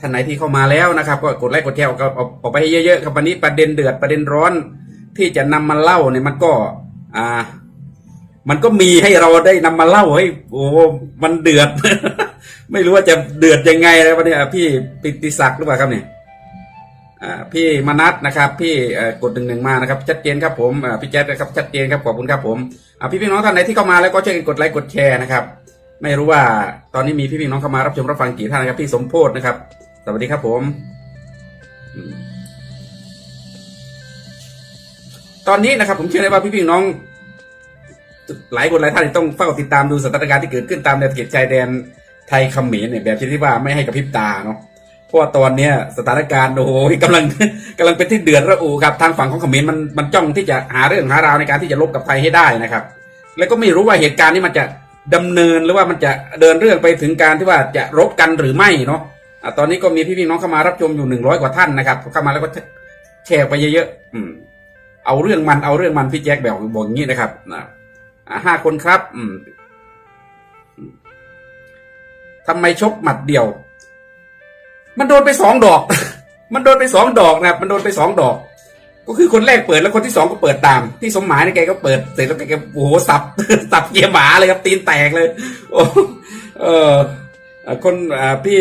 ท่านไหนที่เข้ามาแล้วนะครับ ก็กดไลค์กดแชร์ออกออกไปให้เยอะๆครับวันนี้ประเด็นเดือดประเด็นร้อน ที่จะนำมาเล่าเนี่ยมันก็อ่า มันก็มีให้เราได้นำมาเล่าให้โอ้มันเดือด ไม่รู้ว่าจะเดือดยังไงนะวันนี้พี่ปิติศักดิ์หรือเปล่าครับเนี่ยพี่มนัทนะครับ พี่กดหนึ่งหนึ่งมานะครับ ชัดเจนครับผมพี่แจ๊ดนะครับชัดเจนครับขอบคุณครับผมพี่พี่น้องท่านไหนที่เข้ามาแล้วก็ช่วยกันกดไลค์กดแชร์นะครับ ไม่รู้ว่าตอนนี้มีพี่พี่น้องเข้ามารับชมรับฟังกี่ท่านนะครับ พี่สมโพธนะครับ สวัสดีครับผม ตอนนี้นะครับ ผมเชื่อเลยว่าพี่พี่น้อง หลายคนหลายท่านต้องเฝ้าติดตามดูสถานการณ์ที่เกิดขึ้นตามแนวเขตชายแดนไทยเขมรเนี่ยแบบชนิดว่าไม่ให้กระพริบตาเนาะเพราะว่าตอนเนี้ยสถานการณ์โอ้โหกำลังกำลังเป็นที่เดือดระอุครับทางฝั่งของเขมรมันมันจ้องที่จะหาเรื่องหาราวในการที่จะลบกับไทยให้ได้นะครับ แล้วก็ไม่รู้ว่าเหตุการณ์นี้มันจะดำเนินหรือว่ามันจะเดินเรื่องไปถึงการที่ว่าจะรบกันหรือไม่เนาะ อะตอนนี้ก็มีพี่ๆน้องเข้ามารับชมอยู่หนึ่งร้อยกว่าท่านนะครับเข้ามาแล้วก็แชร์ไปเยอะๆอืม เอาเรื่องมันเอาเรื่องมันพี่แจ็คแบบบอกอย่างนี้นะครับนะห้าคนครับ อืมทำไมชกหมัดเดียว มันโดนไปสองดอก มันโดนไปสองดอกนะครับ มันโดนไปสองดอก ก็คือคนแรกเปิดแล้วคนที่สองก็เปิดตามพี่สมหมายนี่แกก็เปิดเสร็จแล้วแกก็โอ้โหสับสับเกียร์หมาเลยครับ ตีนแตกเลย โอ้เออเอ่อคนอ่าพี่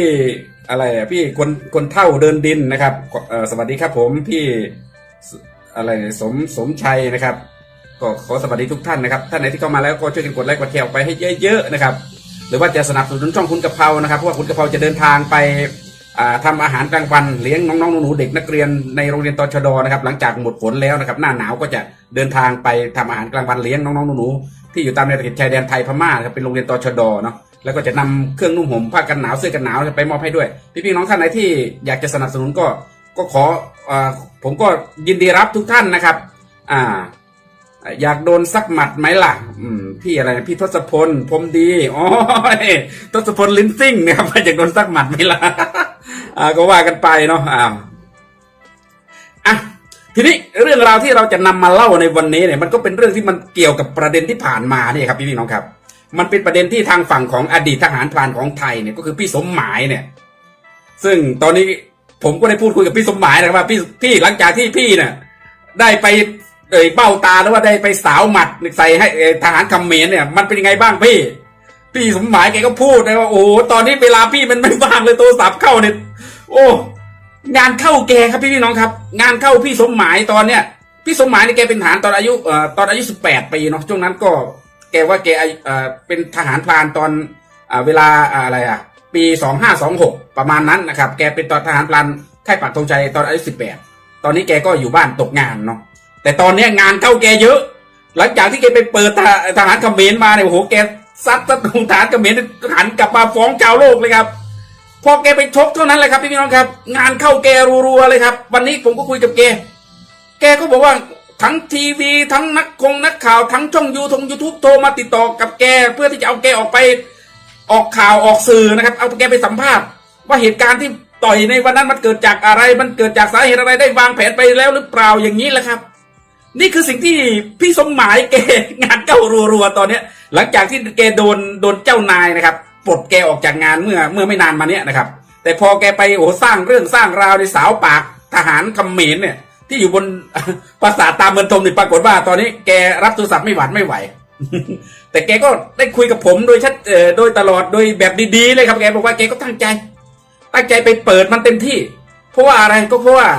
อะไรอะพี่คนคนเท่าเดินดินนะครับสวัสดีครับผมพี่อะไรสมสมชัยนะครับ ก็ขอสวัสดีทุกท่านนะครับ ท่านไหนที่เข้ามาแล้วก็ช่วยกันกดไลค์กดแชร์ออกไปให้เยอะๆนะครับ หรือว่าจะสนับสนุนช่องคุณกะเพรานะครับเพราะว่าคุณกะเพราจะเดินทางไปอ่าทำอาหารกลางวันเลี้ยงน้องๆหนูๆเด็กนักเรียนในโรงเรียนตชดนะครับ หลังจากหมดฝนแล้วนะครับ หน้าหนาวก็จะเดินทางไปทำอาหารกลางวันเลี้ยงน้องๆหนูๆที่อยู่ตามแนวเข็บชายแดนไทยพม่าครับเป็นโรงเรียนตชดเนาะ แล้วก็จะนำเครื่องนุ่งห่มผ้ากันหนาวเสื้อกันหนาวไปมอบให้ด้วย พี่ๆน้องท่านไหนที่อยากจะสนับสนุนก็ก็ขออผมก็ยินดีรับทุกท่านนะครับ อ่า อยากโดนสักหมัดไหมล่ะ อืม พี่อะไรพี่ทศพลพรมดีอ๋อทศพลลิ้นซิ่งนะครับอยากโดนสักหมัดไหมล่ะอ่าก็ว่ากันไปเนาะอ่าอะทีนี้เรื่องราวที่เราจะนำมาเล่าในวันนี้เนี่ยมันก็เป็นเรื่องที่มันเกี่ยวกับประเด็นที่ผ่านมาเนี่ยครับพี่พี่น้องครับ มันเป็นประเด็นที่ทางฝั่งของอดีตทหารพรานของไทยเนี่ยก็คือพี่สมหมายเนี่ย ซึ่งตอนนี้ผมก็ได้พูดคุยกับพี่สมหมายนะครับว่าพี่พี่หลังจากที่พี่เนี่ยได้ไปเอ่ยเบ้าตาแล้วว่าได้ไปสาวหมัดใส่ให้ทหารคำเมรเนี่ยมันเป็นยังไงบ้างพี่ พี่สมหมายแกก็พูดนะว่าโอ้ตอนนี้เวลาพี่มันไม่ว่างเลยโทรศัพท์เข้าเนี่ยโอ้งานเข้าแกครับพี่พี่น้องครับ งานเข้าพี่สมหมายตอนเนี้ยพี่สมหมายนี่แกเป็นทหารตอนอายุเอ่อตอนอายุสิบแปดปีเนาะช่วงนั้นก็ แกว่าแกอายุเอ่อเป็นทหารพรานตอนอ่าเวลาอะไรอะ ปีสองห้าสองหกประมาณนั้นนะครับ แกเป็นตอนทหารพรานค่ายปักธงชัยตอนอายุสิบแปดตอนนี้แกก็อยู่บ้านตกงานเนาะแต่ตอนเนี้ยงานเข้าแกเยอะ หลังจากที่แกไปเปิดทหารเขมรมาเนี่ยโอ้โหแกซัดซัดทหารเขมรหันกลับมาฟ้องชาวโลกเลยครับพอแกไปชกเท่านั้นแหละครับพี่น้องครับ งานเข้าแกรัวๆเลยครับ วันนี้ผมก็คุยกับแก แกก็บอกว่า ทั้งทีวีทั้งนักคงนักข่าวทั้งช่องยูทงยูทูบโทรมาติดต่อกับแก เพื่อที่จะเอาแกออกไปออกข่าวออกสื่อนะครับ เอาแกไปสัมภาษณ์ ว่าเหตุการณ์ที่ต่อยในวันนั้นมันเกิดจากอะไร มันเกิดจากสาเหตุอะไรได้วางแผนไปแล้วหรือเปล่าอย่างนี้แหละครับ นี่คือสิ่งที่พี่สมหมายแกงานเข้ารัวๆตอนเนี้ย หลังจากที่แกโดนโดนเจ้านายนะครับปลดแกออกจากงานเมื่อเมื่อไม่นานมาเนี้ยนะครับ แต่พอแกไปโอ้สร้างเรื่องสร้างราวในสาวปากทหารเขมรเนี่ย ที่อยู่บนปราสาทตามเมืองทมนี่ปรากฏว่า ตอนนี้แกรับโทรศัพท์ไม่หวานไม่ไหว แต่แกก็ได้คุยกับผมโดยชัดเอ่อโดยตลอดโดยแบบดีๆเลยครับแกบอกว่าแกก็ตั้งใจ ตั้งใจไปเปิดมันเต็มที่ เพราะว่าอะไรก็เพราะว่า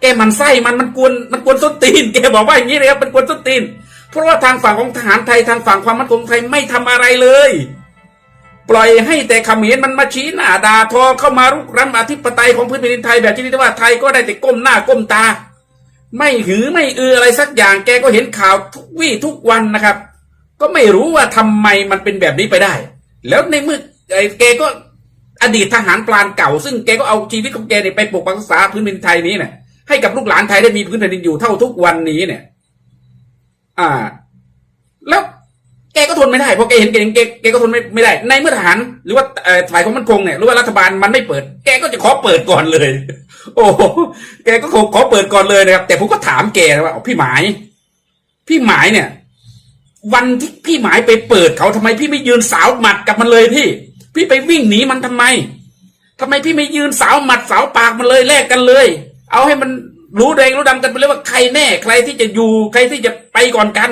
แกมันไส้มันมันกวนมันกวนส้นตีน แกบอกว่าอย่างนี้เลยครับมันกวนส้นตีน เพราะว่าทางฝั่งของทหารไทยทางฝั่งความมั่นคงไทยไม่ทำอะไรเลยปล่อยให้แต่ขมรมันมาชี้หน้าด่าทอเข้ามารุกรานอธิปไตยของพื้นแผ่นดินไทยแบบที่เรียกว่าไทยก็ได้แต่ก้มหน้าก้มตา ไม่หือไม่อืออะไรสักอย่างแกก็เห็นข่าวทุกวี่ทุกวันนะครับ ก็ไม่รู้ว่าทำไมมันเป็นแบบนี้ไปได้ แล้วในเมื่อไอ้แกก็อดีตทหารพลานเก่า ซึ่งแกก็เอาชีวิตของแกเนี่ยไปปกปักรักษาพื้นแผ่นดินไทยนี้เนี่ยให้กับลูกหลานไทยได้มีพื้นแผ่นดินอยู่เท่าทุกวันนี้เนี่ย อ่า แล้วแกก็ทนไม่ได้เพราะแกเห็นแกเห็นแกแกก็ทนไม่ไม่ได้ ในเมื่อทหารหรือว่าฝ่ายความมั่นคงเนี่ยหรือว่ารัฐบาลมันไม่เปิด แกก็จะขอเปิดก่อนเลย โอ้โหแกก็ขอขอเปิดก่อนเลยนะครับ แต่ผมก็ถามแกนะว่าพี่หมาย พี่หมายเนี่ย วันที่พี่หมายไปเปิดเขาทำไมพี่ไม่ยืนสาวหมัดกับมันเลยพี่ พี่ไปวิ่งหนีมันทำไมทำไมพี่ไม่ยืนสาวหมัดสาวปากมันเลยแลกกันเลย เอาให้มันรู้แดงรู้ดำกันไปเลยว่าใครแน่ ใครที่จะอยู่ใครที่จะไปก่อนกัน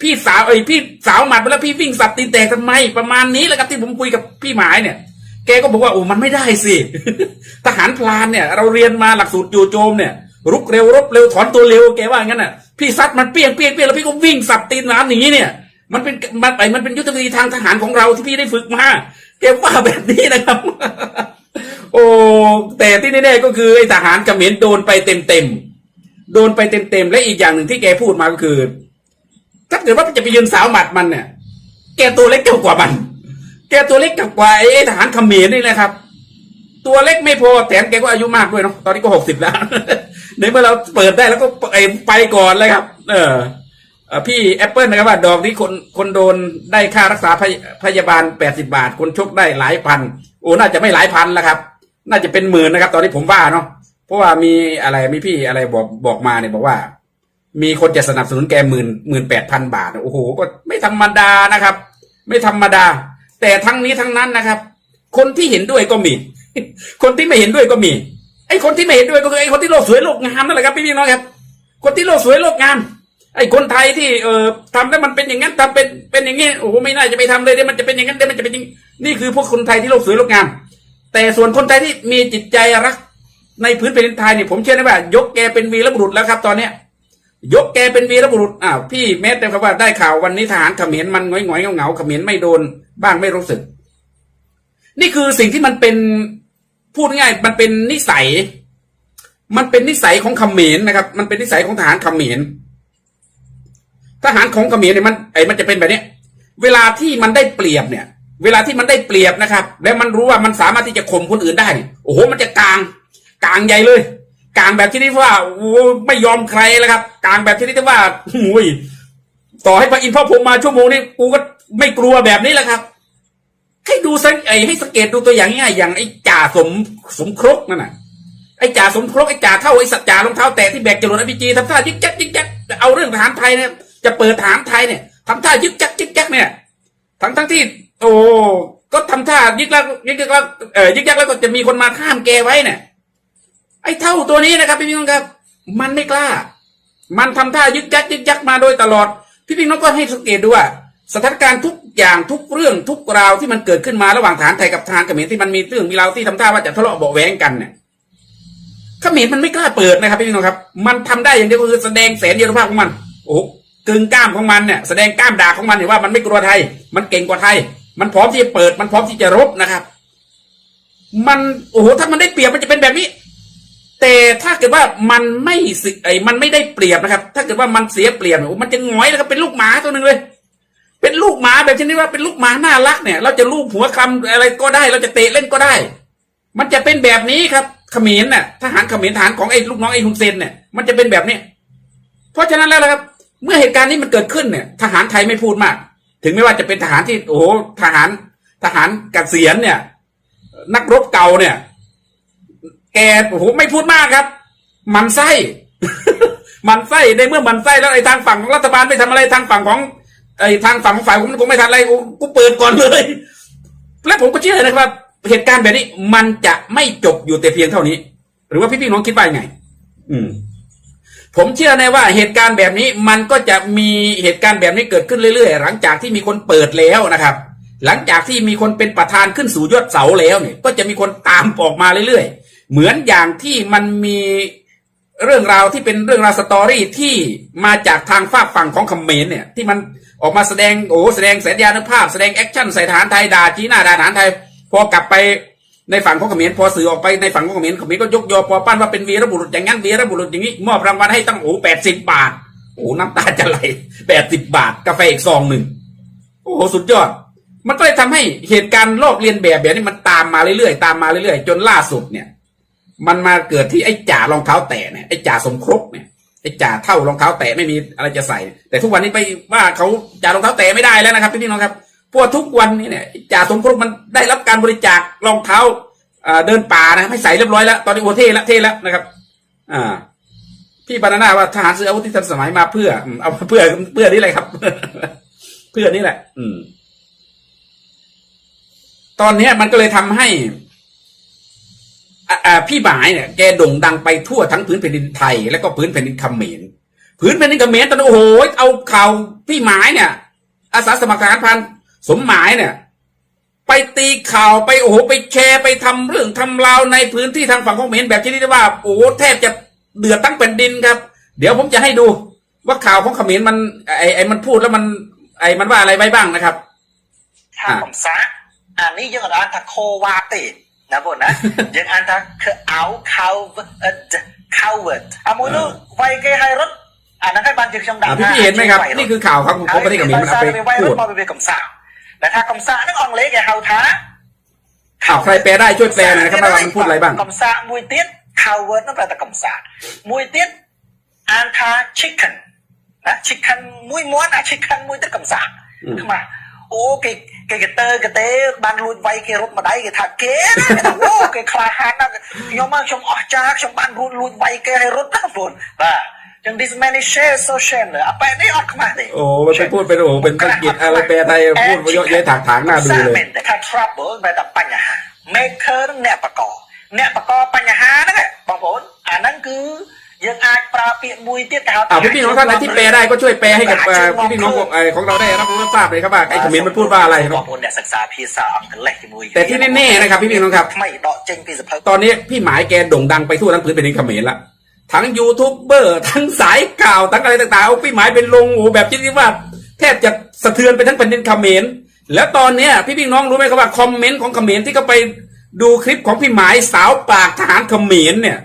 พี่สาวเอ้พี่สาวหมัดไปแล้วพี่วิ่งสับตีนแตกทำไม ประมาณนี้แหละครับที่ผมคุยกับพี่หมายเนี่ย แกก็บอกว่าโอ้มันไม่ได้สิทหารพลานเนี่ย เราเรียนมาหลักสูตรจู่โจมเนี่ย รุกเร็วรบเร็วถอนตัวเร็วแกว่างั้นน่ะพี่ซัดมันเปี้ยงเปี้ยงเปี้ยงแล้วพี่ก็วิ่งสับตีนน้ำหนีเนี่ย มันเป็นมันไอ้มันเป็นยุทธวิธีทางทหารของเราที่พี่ได้ฝึกมาแกว่าแบบนี้นะครับ โอ้แต่ที่แน่ๆก็คือไอ้ทหารกระเขมรโดนไปเต็มเต็มๆโดนไปเต็มเต็มๆและอีกอย่างหนึ่งที่แกพูดมาก็คือ ถ้าเกิดว่าจะไปยืนสาวหมัดมันเนี่ย แกตัวเล็กเกว่ามัน กตัวเล็กกว่าไอ้ทหารเขมรนี่แหละครับ ตัวเล็กไม่พอแถมแกก็อายุมากด้วยเนาะตอนนี้ก็หกสิบแล้วในเมื่อเราเปิดได้แล้วก็ไปไปก่อนเลยครับ เออเอ่อพี่แอปเปิลนะครับว่าดอกนี้คนคนโดนได้ค่ารักษาพยพยาบาลแปดสิบาท คนชกได้หลายพัน โอ้น่าจะไม่หลายพันแล้วครับ น่าจะเป็นหมื่นนะครับ ตอนนี้ผมว่าเนาะเพราะว่ามีอะไรมีพี่อะไรบอกบอกมาเนี่ยบอกว่า มีคนจะสนับสนุนแกหมื่นหมื่นแปดพันบาท โอ้โห ก็ไม่ธรรมดานะครับ ไม่ธรรมดา แต่ทั้งนี้ทั้งนั้นนะครับ คนที่เห็นด้วยก็มี คนที่ไม่เห็นด้วยก็มี ไอ้คนที่ไม่เห็นด้วยก็คือไอ้คนที่โลกสวยโลกงามนั่นแหละครับพี่พี่น้องครับ คนที่โลกสวยโลกงาม ไอ้คนไทยที่เอ่อทำแล้วมันเป็นอย่างนั้นทำเป็นเป็นอย่างนี้โอ้โหไม่น่าจะไปทำเลยเดี๋ยวมันจะเป็นอย่างนั้นเดี๋ยวมันจะเป็นอย่างนี้นี่คือพวกคนไทยที่โลกสวยโลกงาม แต่ส่วนคนไทยที่มีจิตใจรักในพื้นแผ่นดินไทยเนี่ยผมเชื่อได้ว่ายกแกเป็นวีรบุรุษแล้วครับ ตอนเนี้ย ยกแกเป็นวีรบุรุษอ้าวพี่แม้แต่ครับว่าได้ข่าววันนี้ทหารเขมรมันหงอยหงอยๆเงาๆเขมรไม่โดน บ้างไม่รู้สึก นี่คือสิ่งที่มันเป็นพูดง่ายมันเป็นนิสัย มันเป็นนิสัยของเขมรนะครับ มันเป็นนิสัยของทหารเขมรทหารของเขมรเนี่ยมันไอ้มันจะเป็นแบบนี้เวลาที่มันได้เปรียบเนี่ย เวลาที่มันได้เปรียบนะครับ แล้วมันรู้ว่ามันสามารถที่จะข่มคนอื่นได้ โอ้โห มันจะกลางกลางใหญ่เลย กลางแบบที่นี่ว่าโอ้ไม่ยอมใครแล้วครับ กลางแบบที่นี่ที่ว่าโอ้ยต่อให้พระอินทร์พ่อพรหมมาชั่วโมงนี้กูก็ไม่กลัวแบบนี้แหละครับ ให้ดูสังไอให้สังเกตดูตัวอย่างง่ายอย่างไอ้จ่าสมสมครกนั่นน่ะไอ้จ่าสมครกไอ้จ่าเท่าไอ้สัจจารองเท้าแตะที่แบกจรวดอพีจีทำท่ายึกยักยึกยักเอาเรื่องทหารไทยเนี่ยจะเปิดทหารไทยเนี่ยทำท่ายึกยักยึกยักเนี่ยทั้งทั้งที่ โอ้ก็ทำท่ายึกยักยึกยักแล้วเออยึกยักแล้วก็จะมีคนมาข้ามแกไว้เนี่ย ไอ้เท่าตัวนี้นะครับพี่พี่น้องครับ มันไม่กล้า มันทำท่ายึกยักยึกยักมาโดยตลอด พี่พี่น้องก็ให้สังเกตดูว่าสถานการณ์ทุกอย่างทุกเรื่องทุกราวที่มันเกิดขึ้นมาระหว่างฐานไทยกับทหารเขมรที่มันมีเรื่องมีราวที่ทำท่าว่าจะทะเลาะเบาะแว้งกันเนี่ยเขมรมันไม่กล้าเปิดนะครับพี่พี่น้องครับ มันทำได้อย่างเดียวคือแสดงแสนยรภาพของมัน โอ้โหกึ่งกล้ามของมันเนี่ยแสดงกล้ามดาของมันเห็นว่ามันไม่กลัวไทย มันเก่งกว่าไทย มันพร้อมที่จะเปิด มันพร้อมที่จะรบนะครับ มันโอ้โหถ้ามันได้เปรียบมันจะเป็นแบบนี้ แต่ถ้าเกิดว่ามันไม่สิไอ้มันไม่ได้เปรียบนะครับ ถ้าเกิดว่ามันเสียเปรียบเนี่ยโอ้มันจะหงอยนะครับเป็นลูกหมาตัวหนึ่งเลย เป็นลูกหมาแบบชนิดว่าเป็นลูกหมาน่ารักเนี่ย เราจะลูบหัวคำอะไรก็ได้ เราจะเตะเล่นก็ได้ มันจะเป็นแบบนี้ครับเขมรน่ะทหารเขมรทหารของไอ้ลูกน้องไอ้ฮุนเซนเนี่ยมันจะเป็นแบบนี้เพราะฉะนั้นแล้วนะครับ เมื่อเหตุการณ์นี้มันเกิดขึ้นเนี่ย ทหารไทยไม่พูดมาก ถึงไม่ว่าจะเป็นทหารที่โอ้โหทหารทหารกเกษียณเนี่ย นักรบเก่าเนี่ย แกโอ้โหไม่พูดมากครับ มันไส้ มันไส้ในเมื่อมันไส้แล้วไอ้ทางฝั่งของรัฐบาลไม่ทำอะไรทางฝั่งของไอ้ทางฝั่งของฝ่ายผมผมไม่ทันอะไรกูกูเปิดก่อนเลย และผมก็เชื่อนะครับ เหตุการณ์แบบนี้มันจะไม่จบอยู่แต่เพียงเท่านี้ หรือว่าพี่พี่ๆน้องคิดว่ายังไง อืม ผมเชื่อแน่ว่าเหตุการณ์แบบนี้มันก็จะมีเหตุการณ์แบบนี้เกิดขึ้นเรื่อยๆ หลังจากที่มีคนเปิดแล้วนะครับ หลังจากที่มีคนเป็นประธานขึ้นสู่ยอดเสาแล้วเนี่ย ก็จะมีคนตามออกมาเรื่อยๆ เหมือนอย่างที่มันมีเรื่องราวที่เป็นเรื่องราวสตอรี่ที่มาจากทางฝากฝั่งของเขมรเนี่ยที่มันออกมาแสดงโอ้แสดงแสนยานุภาพแสดงแอคชั่นใส่ทหารไทยด่าชี้หน้าด่าทหารไทย พอกลับไปในฝั่งของเขมรพอสื่อออกไปในฝั่งของเขมรเขมรก็ยกยอปอปั้นว่าเป็นวีรบุรุษอย่างนั้นวีรบุรุษอย่างนี้มอบรางวัลให้ตั้งโอ้แปดสิบบาทโอ้น้ำตาจะไหลแปดสิบบาท กาแฟอีกซองหนึ่งโอ้โหสุดยอด มันก็เลยทำให้เหตุการณ์ลอกเลียนแบบแบบนี้มันตามมาเรื่อยๆตามมาเรื่อยๆ จนล่าสุดเนี่ย มันมาเกิดที่ไอ้จ่ารองเท้าแตะเนี่ยไอ้จ่าสมครบเนี่ยไอ้จ่าเท่ารองเท้าแตะไม่มีอะไรจะใส่ แต่ทุกวันนี้ไปว่าเขาจ่ารองเท้าแตะไม่ได้แล้วนะครับพี่น้องครับพวกทุกวันนี้เนี่ยจ่าสมครบมันได้รับการบริจาครองเท้าเดินป่านะให้ใส่เรียบร้อยแล้ว ตอนนี้โอเท่แล้วเท่แล้วนะครับ อ่า พี่บานาน่าว่าทหารซื้ออาวุธที่ทันสมัยมาเพื่อเอาเพื่อเพื่อนี่แหละครับ เพื่อนี่แหละ อืม ตอนนี้มันก็เลยทำให้ พี่หมายเนี่ยแกโด่งดังไปทั่วทั้งพื้นแผ่นดินไทย และก็พื้นแผ่นดินเขมรพื้นแผ่นดินเขมรตอนโอ้โหเอาข่าวพี่หมายเนี่ย อาสาสมัครทารพันสมหมายเนี่ย ไปตีข่าวไปโอ้โหไปแชร์ไปทำเรื่องทำราวในพื้นที่ทางฝั่งของเขมรแบบที่นี่ว่าโอ้แทบจะเดือดตั้งแผ่นดินครับ เดี๋ยวผมจะให้ดูว่าข่าวของเขมรมันไอไอมันพูดแล้วมันไอมันว่าอะไรไว้บ้างนะครับค่ะผมซักอันนี้ยังร้านทาโควาติ นะพวกนะยังอันทักคือเอาเขาเขาเวิร์ดอามูลูไวเกไฮรถอ่านนักการบันทึกช่องดาวพี่เห็นไหมครับ นี่คือข่าวครับคุณพบไปที่กับมีมันอาไปพูดไปกับสาวแต่ถ้าคำสาวนั่งอองเล็กแกเฮาท้าข่าวใครแปลได้ช่วยแปลหน่อยะครับว่ามันพูดอะไรบ้างคำสาวมวยเตี้ยข่าวเวิร์ดนั่นแปลแต่คำสาวมวยเตี้ยอันทักชิคเก้นนะชิคเก้นมวยม้วนอะชิคเก้นมวยเตี้ยคำสาวขึ้นมา អូគេគេកតើកតេបានលួចវាយគេរត់ម្ដាយគេថាគេណាគេថាអូគេក្លាហានណាស់ខ្ញុំមកខ្ញុំអស់ចាខ្ញុំបានលួចលួចវាយគេឲ្យរត់ណាបងបាទចឹង this man is share so shame អប៉ែនេះអត់ខ្មាស់ទេ โอ้มันไปพูดเป็นโอ้เป็นภาษาอังกฤษอะไรแปลไทยพูดเยอะแยะถากถางหน้าดูเลย មែនតែថា trouble បែរតែបញ្ហា maker នឹងអ្នកបកអ្នកបកបញ្ហាហ្នឹងឯងបងប្អូនអាហ្នឹងគឺ យើងអាចប្រើពាក្យមួយទៀតគេហៅ อ่าพี่ๆน้องท่านไหนที่แปลได้ก็ช่วยแปลให้กับเอ่อพี่ๆน้องของเอ่อของเราได้รับรู้รับทราบเลยครับว่าไอ้เขมรมันพูดว่าอะไรค บ รั อบ กអ្នកសិក្សាភាសាអង់គ្លេសជាមួយ แต่ที่แน่ๆนะครับพี่ๆน้องครับ ថ្មីដកចេញពីសភៅ ตอนนี้พี่หมายแกโด่งดังไปทั่วทั้งพื้นแผ่นดินเขมรละทั้งยูทูบเบอร์ทั้งสายข่าวทั้งอะไรต่างๆเอาพี่หมายเป็นลงโอ้แบบที่เรียกว่า แทบจะสะเทือนไปทั้งแผ่นดินเขมรแล้วตอนเนี้ยพี่พี่น้องรู้ไหมครับว่าคอมเมนต์ของเขมรที่เขาไปดูคลิปของพี่หมายสาวปากทหารเขมรเนี่ย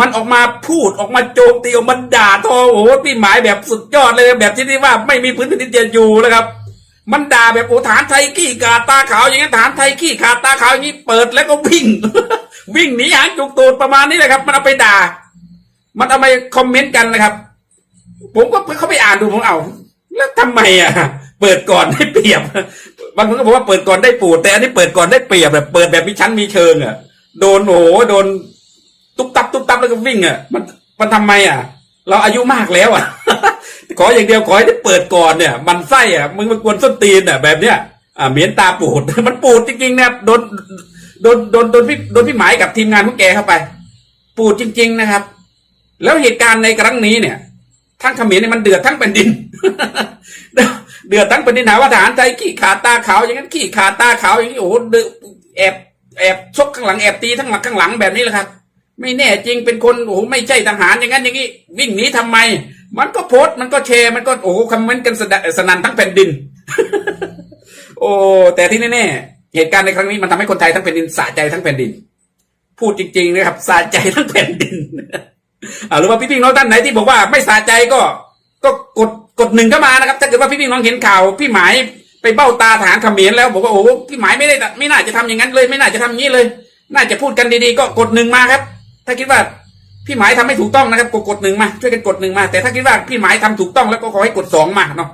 มันออกมาพูดออกมาโจมตีออกมาด่าทอโอ้โหพี่หมายแบบสุดยอดเลยแบบที่เรียกว่าไม่มีพื้นแผ่นดินจะอยู่แล้วครับ มันด่าแบบโอ้ฐานไทยขี้กาตาขาวอย่างนั้ฐานไทยขี้ขาตาขาวอย่างนี้เปิดแล้วก็วิ่ง วิ่งหนีหางจุกตูดประมาณนี้เลยครับ มันเอาไปด่า มันเอาไปคอมเมนต์กันนะครับ ผมก็เขาไปอ่านดูผมเอา แล้วทำไมอะเปิดก่อนได้เปรียบ บางคนก็บอกว่าเปิดก่อนได้ปูดแต่อันนี้เปิดก่อนได้เปรียบแบบ เปิดแบบมีชั้นมีเชิงอะโดนโอ้โหโดน ตุ๊บตับแล้วก็วิ่งอะ มันมันทำไมอะ เราอายุมากแล้วอะขออย่างเดียวขอให้ได้เปิดก่อนเนี่ย มันไส้อะมึงมากวนส้นตีนอะแบบเนี้ยอ่าเหมียนตาปูดมันปูดจริงๆนะครับโดนโดนโดนโดนพี่โดนพี่หมายกับทีมงานของแกเข้าไป ปูดจริง ๆนะครับ แล้วเหตุการณ์ในครั้งนี้เนี่ยทั้งเขมรเนี่ยมันเดือดทั้งแผ่นดิน เดือดทั้งแผ่นดินหาว่าทหารไทยขี้ขาตาขาวอย่างนั้นขี้ขาตาขาวอย่างนี้โอ้โหแอบแอบชกข้างหลังแอบตีทั้งหลังข้างหลังแบบนี้แหละครับ ไม่แน่จริงเป็นคนโอ้ไม่ใช่ทหารอย่างนั้นอย่างนี้ วิ่งหนีทำไม มันก็โพสต์มันก็แชร์มันก็โอ้คอมเมนต์กันสนั่นทั้งแผ่นดิน โอ้แต่ที่แน่ๆเหตุการณ์ในครั้งนี้มันทำให้คนไทยทั้งแผ่นดินสะใจทั้งแผ่นดิน พูดจริงๆนะครับสะใจทั้งแผ่นดินหรือว่าพี่ๆน้องท่านไหนที่บอกว่าไม่สะใจก็ ก็กดกดหนึ่งเข้ามานะครับ ถ้าเกิดว่าพี่ๆน้องเห็นข่าว พี่หมายไปเบ้าตาทหารเขมรแล้วบอกว่าโอ้พี่หมายไม่ได้ไม่น่าจะทำอย่างนั้นเลย ไม่น่าจะทำอย่างนี้เลย น่าจะพูดกันดีๆ ก็กดหนึ่งมาครับ ถ้าคิดว่าพี่หมายทำไม่ถูกต้องนะครับกดกดหนึ่งมาช่วยกันกดหนึ่งมา แต่ถ้าคิดว่าพี่หมายทำถูกต้องแล้วก็ขอให้กดสองมาเนาะ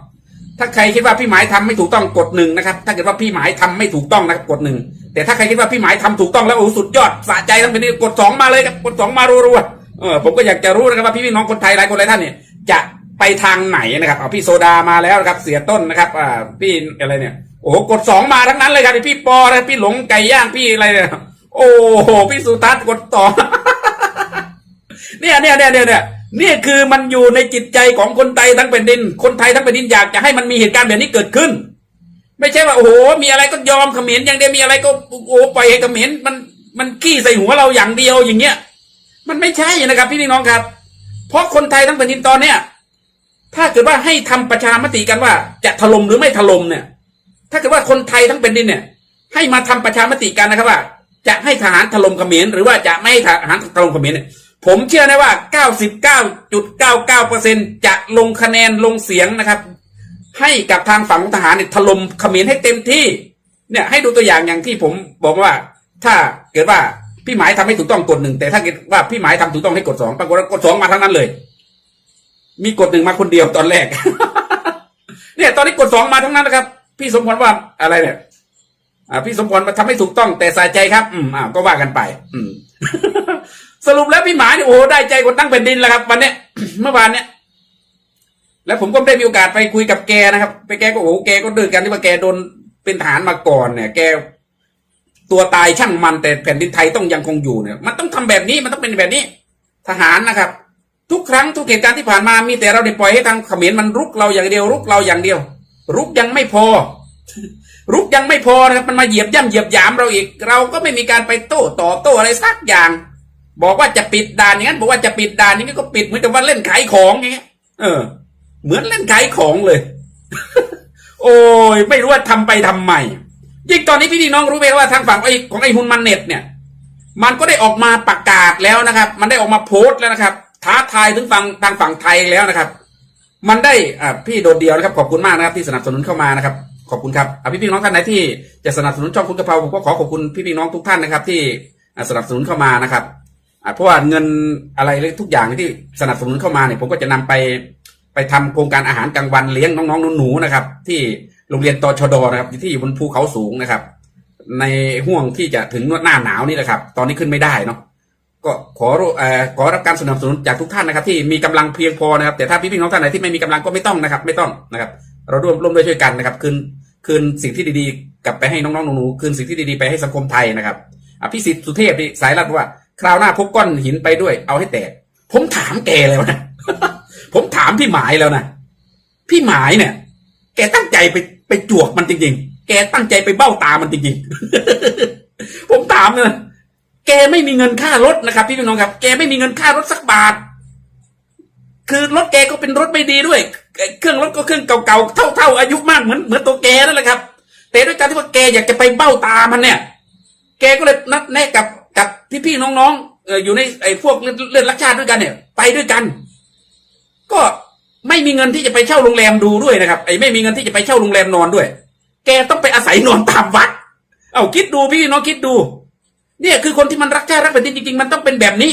ถ้าใครคิดว่าพี่หมายทำไม่ถูกต้องกดหนึ่งนะครับ ถ้าเกิดว่าพี่หมายทำไม่ถูกต้องนะครับกดหนึ่งแต่ถ้าใครคิดว่าพี่หมายทำถูกต้องแล้วโอ้สุดยอดสะใจทั้งเป็นนี้กดสองมาเลยครับกดสองมารัวๆเออผมก็อยากจะรู้นะครับว่าพี่น้องคนไทยหลายคนหลายท่านเนี่ยจะไปทางไหนนะครับเอาพี่โซดามาแล้วนะครับ เสียต้นนะครับอ่าพี่อะไรเนี่ยโอ้กดสองมาทั้งนั้นเลยครับพี่ปอนะพี่หลงไก่ย่างพี่อะไรเนี่ยโอ้โหพี่สุทัศน์กดสอง เนี่ยเนี่ยเนี่ยเนี่ยเนี่ยนี่คือมันอยู่ในจิตใจของคนไทยทั้งแผ่นดิน คนไทยทั้งแผ่นดินอยากจะให้มันมีเหตุการณ์แบบนี้เกิดขึ้น ไม่ใช่ว่าโอ้โหมีอะไรก็ยอมเขมรอย่างเดียวมีอะไรก็โอ้โหปล่อยให้เขมรมันมันขี้ใส่หัวเราอย่างเดียวอย่างเงี้ย มันไม่ใช่นะครับ พี่น้องครับ เพราะคนไทยทั้งแผ่นดินตอนเนี้ยถ้าเกิดว่าให้ทำประชามติกันว่า จะถล่มหรือไม่ถล่มเนี่ย ถ้าเกิดว่าคนไทยทั้งแผ่นดินเนี่ย ให้มาทำประชามติกันนะครับว่า จะให้ทหารถล่มเขมรหรือว่าจะไม่ให้ทหารถล่มเขมรเนี่ย ผมเชื่อนะว่า 99.99%จะลงคะแนนลงเสียงนะครับ ให้กับทางฝั่งของทหารเนี่ยถล่มเขมรให้เต็มที่ เนี่ยให้ดูตัวอย่างอย่างที่ผมบอกว่า ถ้าเกิดว่าพี่หมายทำให้ถูกต้องกดหนึ่งแต่ถ้าเกิดว่าพี่หมายทำถูกต้องให้กดสองปรากฏว่ากดสองมาทั้งนั้นเลย มีกดหนึ่งมาคนเดียวตอนแรก เนี่ยตอนนี้กดสองมาทั้งนั้นนะครับ พี่สมพรว่าอะไรเนี่ยอ่าพี่สมพรมาทำให้ถูกต้องแต่สายใจครับ อืมอ่าก็ว่ากันไป อืม สรุปแล้วพี่หมาเนี่ยโอ้ได้ใจคนตั้งแผ่นดินแล้วครับ วันเนี้ยเมื่อวานเนี้ยแล้วผมก็ได้มีโอกาสไปคุยกับแกนะครับ ไปแกก็โอ้แกก็เดินกันที่ว่าแกโดนเป็นทหารมาก่อนเนี่ย แกตัวตายช่างมันแต่แผ่นดินไทยต้องยังคงอยู่เนี่ย มันต้องทำแบบนี้มันต้องเป็นแบบนี้ ทหารนะครับ ทุกครั้งทุกเหตุการณ์ที่ผ่านมามีแต่เราได้ปล่อยให้ทางเขมรมันรุกเราอย่างเดียว รุกเราอย่างเดียว รุกยังไม่พอ รุกยังไม่พอนะครับมันมาเหยียบย่ำเหยียบยามเราอีก เราก็ไม่มีการไปโต้ตอบโต้อะไรสักอย่าง บอกว่าจะปิดด่านอย่างนั้นบอกว่าจะปิดด่านอย่างนี้ก็ปิดเหมือนกับว่าเล่นขายของอย่างเงี้ยเออ เหมือนเล่นขายของเลย โอ้ยไม่รู้ว่าทำไปทำไมยิ่งตอนนี้พี่น้องรู้ไหมว่าทางฝั่งไอ้ของไอ้ฮุนมันเน็ตเนี่ย มันก็ได้ออกมาประกาศแล้วนะครับ มันได้ออกมาโพสต์แล้วนะครับ ท้าทายถึงฝั่งทางฝั่งไทยแล้วนะครับ มันได้อ่าพี่โดดเดียวนะครับ ขอบคุณมากนะครับที่สนับสนุนเข้ามานะครับขอบคุณครับอะพี่น้องท่านไหนที่จะสนับสนุนช่องคุณกะเพราผมก็ขอขอบคุณพี่ๆน้องทุกท่านนะครับ ที่สนับสนุนเข้ามานะครับ อ่าเพราะว่าเงินอะไรเลยทุกอย่างที่สนับสนุนเข้ามาเนี่ยผมก็จะนำไปไปทำโครงการอาหารกลางวันเลี้ยงน้องๆหนูๆนะครับ ที่โรงเรียนตชดนะครับที่อยู่บนภูเขาสูงนะครับ ในห่วงที่จะถึงหน้าหนาวนี่แหละครับ ตอนนี้ขึ้นไม่ได้เนาะก็ขอเอ่อขอรับการสนับสนุนจากทุกท่านนะครับ ที่มีกำลังเพียงพอนะครับ แต่ถ้าพี่ๆน้องท่านไหนที่ไม่มีกำลังก็ไม่ต้องนะครับ ไม่ต้องนะครับ เราร่วมร่วมด้วยช่วยกันนะครับ คืนคืนสิ่งที่ดีๆ กลับไปให้น้องๆหนูๆคืนสิ่งที่ดีๆไปให้สังคมไทยนะครับอะพี่สิทธิ์สุเทพนี่สายรัดว่า คราวหน้าพกก้อนหินไปด้วย เอาให้แตก ผมถามแกแล้วนะ ผมถามพี่หมายแล้วนะ พี่หมายเนี่ย แกตั้งใจไปไปจวกมันจริง ๆ แกตั้งใจไปเบ้าตามันจริงๆ ผมถามเลยนะ แกไม่มีเงินค่ารถนะครับ พี่น้องครับ แกไม่มีเงินค่ารถสักบาท คือรถแกก็เป็นรถไม่ดีด้วย เครื่องรถก็เครื่องเก่าๆ เท่าๆ อายุมากเหมือนเหมือนตัวแกนั่นแหละครับ แต่ด้วยการที่ว่าแกอยากจะไปเบ้าตามันเนี่ย แกก็เลยนัดแนะกับ กับพี่ๆน้องๆเอออยู่ในไอ้พวกเลือดเลือดรักชาติด้วยกันเนี่ย ไปด้วยกัน ก็ไม่มีเงินที่จะไปเช่าโรงแรมดูด้วยนะครับ ไอ้ไม่มีเงินที่จะไปเช่าโรงแรมนอนด้วย แกต้องไปอาศัยนอนตามวัด เอาคิดดูพี่น้องคิดดู เนี่ยคือคนที่มันรักชาติรักแผ่นดินจริงๆ มันต้องเป็นแบบนี้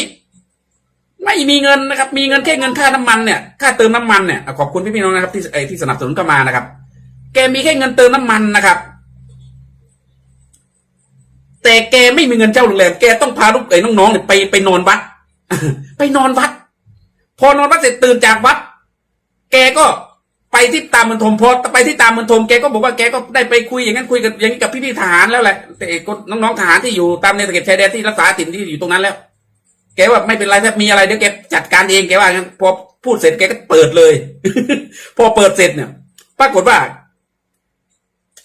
ไม่มีเงินนะครับ มีเงินแค่เงินค่าน้ำมันเนี่ย ค่าเติมน้ำมันเนี่ย ขอบคุณพี่ๆน้องนะครับที่ไอ้ที่สนับสนุนเข้ามานะครับ แกมีแค่เงินเติมน้ำมันนะครับ แต่แกไม่มีเงินเช่าโรงแรมแกต้องพาลูกไอ้น้องๆเนี่ยไปไปนอนวัด ไปนอนวัด พอนอนวัดเสร็จตื่นจากวัด แกก็ไปที่ตามมณฑลพอไปที่ตามมณฑลแกก็บอกว่าแกก็ได้ไปคุยอย่างนั้นคุยกับอย่างนี้กับพี่ๆทหารแล้วแหละแต่ก็น้องๆทหารที่อยู่ตามในตะเข็บชายแดนที่รักษาถิ่นที่อยู่ตรงนั้นแล้ว แกว่าไม่เป็นไรถ้ามีอะไรเดี๋ยวแกจัดการเองแกว่างั้นพอพูดเสร็จแกก็เปิดเลย พอเปิดเสร็จเนี่ย ปรากฏว่า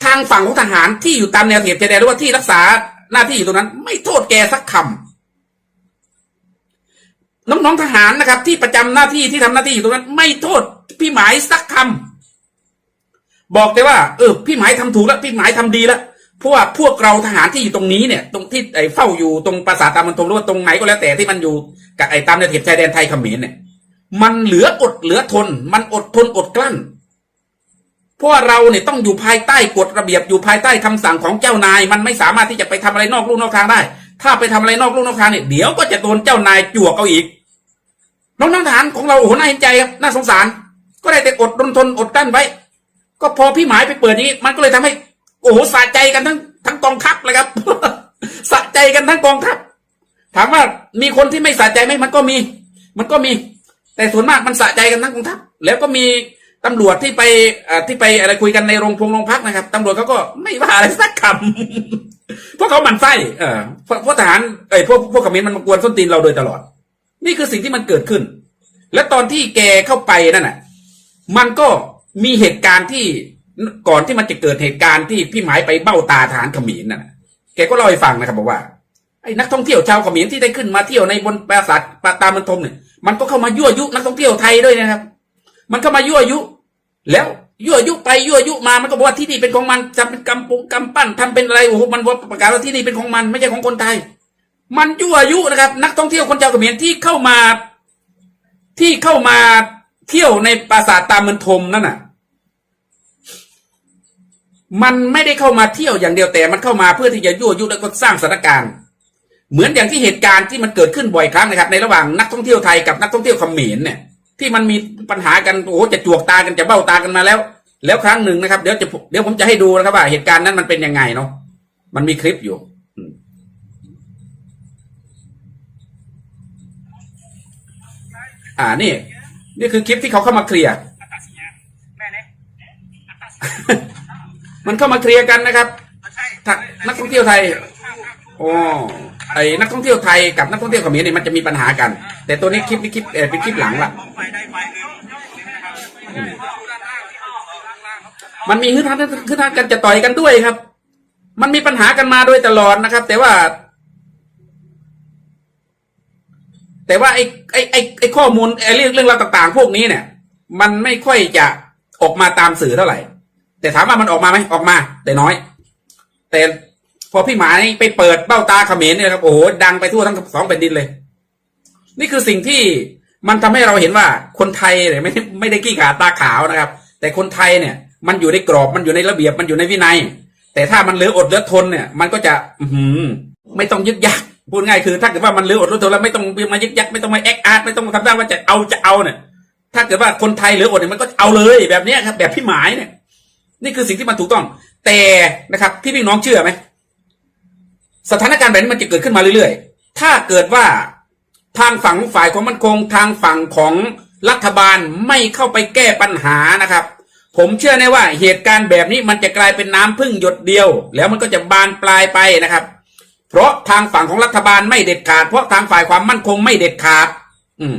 ทางฝั่งของทหารที่อยู่ตามแนวเขตชายแดนหรือว่าที่รักษา หน้าที่อยู่ตรงนั้น ไม่โทษแกสักคำน้องๆทหารนะครับ ที่ประจำหน้าที่ที่ทำหน้าที่อยู่ตรงนั้น ไม่โทษพี่หมายสักคำบอกแต่ว่าเออพี่หมายทำถูกแล้วพี่หมายทำดีแล้วเพราะว่าพวกเราทหารที่อยู่ตรงนี้เนี่ย ตรงที่ไอ้เฝ้าอยู่ตรงปราสาทตามมันทงหรือว่าตรงไหนก็แล้วแต่ที่มันอยู่กับไอ้ตามแนวเขตชายแดนไทยเขมรเนี่ย มันเหลืออดเหลือทน มันอดทนอดกลั้น พราะว่าเราเนี่ยต้องอยู่ภายใต้กฎระเบียบอยู่ภายใต้คำสั่งของเจ้านาย มันไม่สามารถที่จะไปทำอะไรนอกลู่นอกทางได้ ถ้าไปทำอะไรนอกลู่นอกทางเนี่ยเดี๋ยวก็จะโดนเจ้านายจั่วเอาอีกน้องๆทหารของเราโอ้โหน่าเห็นใจครับน่าสงสาร ก็ได้แต่อดรนทนอดกั้นไว้ ก็พอพี่หมายไปเปิดนี้ มันก็เลยทำให้ โอ้โหสะใจกันทั้งทั้งกองทัพเลยครับสะใจกันทั้งกองทัพถามว่ามีคนที่ไม่สะใจไหมมันก็มี มันก็มี แต่ส่วนมากมันสะใจกันทั้งกองทัพแล้วก็มี ตำรวจที่ไปที่ไปอะไรคุยกันในโรงพงโรงพักนะครับตำรวจเขาก็ไม่ว่าอะไรสักคำพวกเขาหมันไส้เออพวกทหารไอ้ยพวกพวกขมรมันกวนส้นตีนเราโดยตลอด นี่คือสิ่งที่มันเกิดขึ้น และตอนที่แกเข้าไปนั่นน่ะ มันก็มีเหตุการณ์ที่ก่อนที่มันจะเกิดเหตุการณ์ที่พี่หมายไปเบ้าตาทหารขมรน่ะ แกก็เล่าให้ฟังนะครับบอกว่าไอ้นักท่องเที่ยวชาวขมรที่ได้ขึ้นมาเที่ยวในบนปราสาทปาตามันทมเนี่ยมันก็เข้ามายั่วยุนักท่องเที่ยวไทยด้วยนะครับ มันเขามายั่วยุ แล้วยั่วยุไปยั่วยุมามันก็บอกว่าที่นี่เป็นของมันทำเป็นกำปุงกำปั้นทำเป็นอะไรโอ้โหมันประกาศว่าที่นี่เป็นของมัน ไม่ใช่ของคนไทย มันยั่วยุนะครับ นักท่องเที่ยวคนชาวเขมรที่เข้ามา ที่เข้ามาเที่ยวในปราสาทตามเมืองทมนั่นน่ะ มันไม่ได้เข้ามาเที่ยวอย่างเดียวแต่มันเข้ามาเพื่อที่จะยั่วยุแล้วก็สร้างสถานการณ์เหมือนอย่างที่เหตุการณ์ที่มันเกิดขึ้นบ่อยครั้งนะครับ ในระหว่างนักท่องเที่ยวไทยกับนักท่องเที่ยวเขมรเนี่ย ที่มันมีปัญหากันโอ้โหจะจวกตากันจะเบ้าตากันมาแล้ว แล้วครั้งหนึ่งนะครับเดี๋ยวจะเดี๋ยวผมจะให้ดูนะครับว่าเหตุการณ์นั้นมันเป็นยังไงเนาะมันมีคลิปอยู่อืมอ่านี่ นี่คือคลิปที่เขาเข้ามาเคลียร์มันเข้ามาเคลียร์กันนะครับใช่ถ้านักท่องเที่ยวไทยข้าว โอ้ไอ้นักท่องเที่ยวไทยกับนักท่องเที่ยวเขมรเนี่ยมันจะมีปัญหากัน แต่ตัวนี้คลิปนี้คลิปเออเป็นคลิปหลังละมันมีฮึดฮัดฮึดฮัดกันจะต่อยกันด้วยครับ มันมีปัญหากันมาโดยตลอดนะครับ แต่ว่า แต่ว่าไอ้ไอ้ไอ้ไอ้ข้อมูลไอ้เรื่องเรื่องราวต่าง ๆ พวกนี้เนี่ย มันไม่ค่อยจะออกมาตามสื่อเท่าไหร่ แต่ถามว่ามันออกมาไหมออกมา แต่น้อย แต่ พอพี่หมายไปเปิดเบ้าตาเขมรเนี่ยครับโอ้โหดังไปทั่วทั้งสองแผ่นดินเลย นี่คือสิ่งที่มันทำให้เราเห็นว่าคนไทยเนี่ยไม่ได้ไม่ได้ขี้ขาตาขาวนะครับ แต่คนไทยเนี่ย มันอยู่ในกรอบมันอยู่ในระเบียบมันอยู่ในวินัย แต่ถ้ามันเหลืออดเหลือทนเนี่ย มันก็จะอืไม่ต้องยึกยักพูดง่ายคือ ถ้าเกิดว่ามันเหลืออดเหลือทนแล้วไม่ต้องมายึกยักไม่ต้องมาแอคอาร์ตไม่ต้องมาทำได้ว่าจะเอาจะเอาเนี่ย ถ้าเกิดว่าคนไทยเหลืออดเนี่ยมันก็เอาเลยแบบนี้ครับ แบบพี่หมายเนี่ย นี่คือสิ่งที่มันถูกต้อง แต่นะครับพี่พี่น้องเชื่อไหม สถานการณ์แบบนี้มันจะเกิดขึ้นมาเรื่อยๆ ถ้าเกิดว่าทางฝั่งฝ่ายความมั่นคง ทางฝั่งของรัฐบาลไม่เข้าไปแก้ปัญหานะครับ ผมเชื่อแน่ว่าเหตุการณ์แบบนี้มันจะกลายเป็นน้ำพึ่งหยดเดียว แล้วมันก็จะบานปลายไปนะครับ เพราะทางฝั่งของรัฐบาลไม่เด็ดขาด เพราะทางฝ่ายความมั่นคงไม่เด็ดขาด อืม